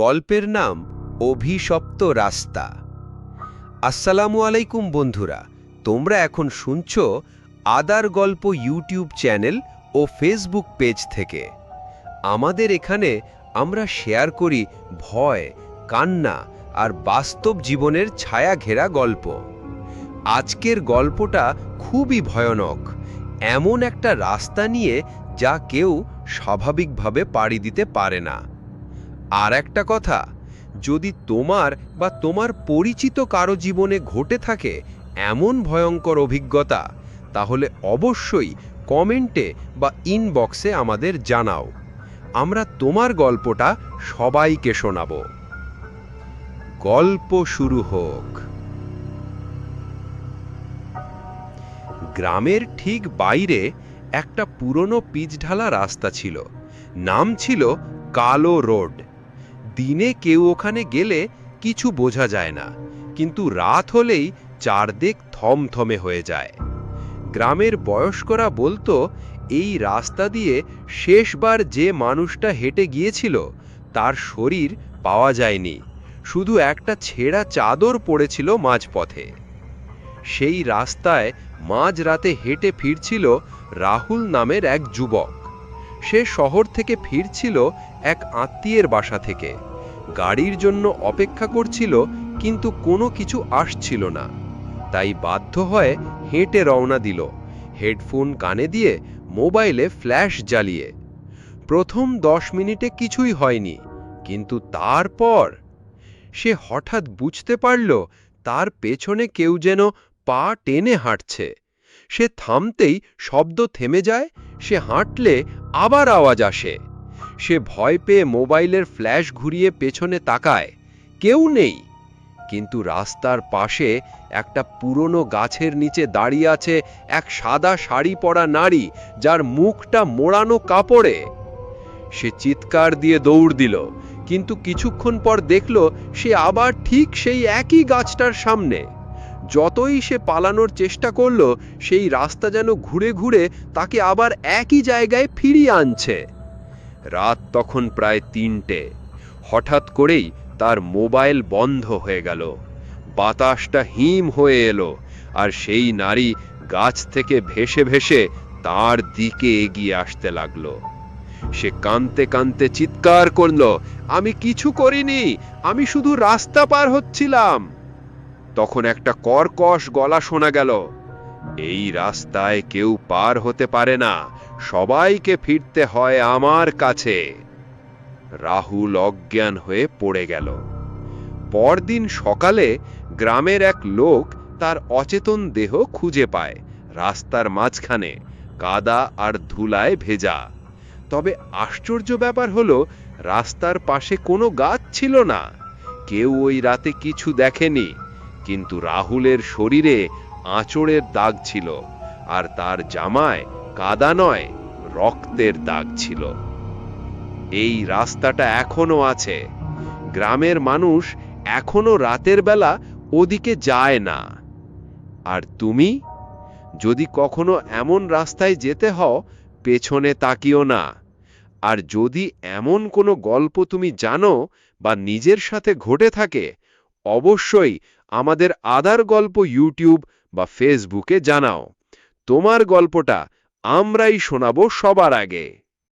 গল্পের নাম অভিশপ্ত রাস্তা। আসসালামু আলাইকুম বন্ধুরা, তোমরা এখন শুনছ আদার গল্প ইউটিউব চ্যানেল ও ফেসবুক পেজ থেকে। আমাদের এখানে আমরা শেয়ার করি ভয়, কান্না আর বাস্তব জীবনের ছায়া ঘেরা গল্প। আজকের গল্পটা খুবই ভয়ানক, এমন একটা রাস্তা নিয়ে যা কেউ স্বাভাবিকভাবে পাড়ি দিতে পারে না। আর একটা কথা, যদি তোমার বা তোমার পরিচিত কারও জীবনে ঘটে থাকে এমন ভয়ঙ্কর অভিজ্ঞতা, তাহলে অবশ্যই কমেন্টে বা ইনবক্সে আমাদের জানাও। আমরা তোমার গল্পটা সবাইকে শোনাব। গল্প শুরু হোক। গ্রামের ঠিক বাইরে একটা পুরনো পিচঢালা রাস্তা ছিল। নাম ছিল কালো রোড। দিনে কেউ ওখানে গেলে কিছু বোঝা যায় না, কিন্তু রাত হলেই চারদিক থমথমে হয়ে যায়। গ্রামের বয়স্করা বলতো, এই রাস্তা দিয়ে শেষবার যে মানুষটা হেঁটে গিয়েছিল, তার শরীর পাওয়া যায়নি, শুধু একটা ছেঁড়া চাদর পড়েছিল মাঝপথে। সেই রাস্তায় মাঝরাতে হেঁটে ফিরছিল রাহুল নামের এক যুবক। সে শহর থেকে ফিরছিল এক আত্মীয়ের বাসা থেকে। গাড়ির জন্য অপেক্ষা করছিল, কিন্তু কোনো কিছু আসছিল না। তাই বাধ্য হয়ে হেঁটে রওনা দিল। হেডফোন কানে দিয়ে মোবাইলে ফ্ল্যাশ জ্বালিয়ে। প্রথম দশ মিনিটে কিছুই হয়নি, কিন্তু তারপর সে হঠাৎ বুঝতে পারল, তার পেছনে কেউ যেন পা টেনে হাঁটছে। সে থামতেই শব্দ থেমে যায়, সে হাঁটলে আবার আওয়াজ আসে। সে ভয় পেয়ে মোবাইলের ফ্ল্যাশ ঘুরিয়ে পেছনে তাকায়। কেউ নেই। কিন্তু রাস্তার পাশে একটা পুরনো গাছের নিচে দাঁড়িয়ে আছে এক সাদা শাড়ি পরা নারী, যার মুখটা মোড়ানো কাপড়ে। সে চিৎকার দিয়ে দৌড় দিল, কিন্তু কিছুক্ষণ পর দেখল সে আবার ঠিক সেই একই গাছটার সামনে। যতই সে পালানোর চেষ্টা করল, সেই রাস্তা যেন ঘুরে ঘুরে তাকে আবার একই জায়গায় ফিরিয়ে আনছে। রাত তখন প্রায় তিনটে। হঠাৎ করেই তার মোবাইল বন্ধ হয়ে গেল। বাতাসটা হিম হয়ে এলো, আর সেই নারী গাছ থেকে ভেসে ভেসে তার দিকে এগিয়ে আসতে লাগল। সে কানতে কানতে চিৎকার করল, আমি কিছু করিনি! আমি শুধু রাস্তা পার হচ্ছিলাম! তখন একটা কর্কশ গলা শোনা গেল, এই রাস্তায় কেউ পার হতে পারে না, সবাইকে ফিরতে হয় আমার কাছে। রাহুল অজ্ঞান হয়ে পড়ে গেল। পরদিন সকালে গ্রামের এক লোক তার অচেতন দেহ খুঁজে পায়, রাস্তার মাঝখানে, কাদা আর ধুলায় ভেজা। তবে আশ্চর্য ব্যাপার হলো, রাস্তার পাশে কোনো গাছ ছিল না। কেউ ওই রাতে কিছু দেখেনি। কিন্তু রাহুলের শরীরে আঁচড়ের দাগ ছিল আর তার জামায় কাদা নয়, রক্তের দাগ ছিল। এই রাস্তাটা এখনও আছে। গ্রামের মানুষ এখনও রাতের বেলা ওদিকে যায় না। আর তুমি? যদি কখনো এমন রাস্তায় যেতে হও, পেছনে তাকিও না। আর যদি এমন কোনো গল্প তুমি জানো বা নিজের সাথে ঘটে থাকে অবশ্যই আমাদের আদার গল্প ইউটিউব বা ফেসবুকে জানাও। তোমার গল্পটা আমরাই শোনাব সবার আগে।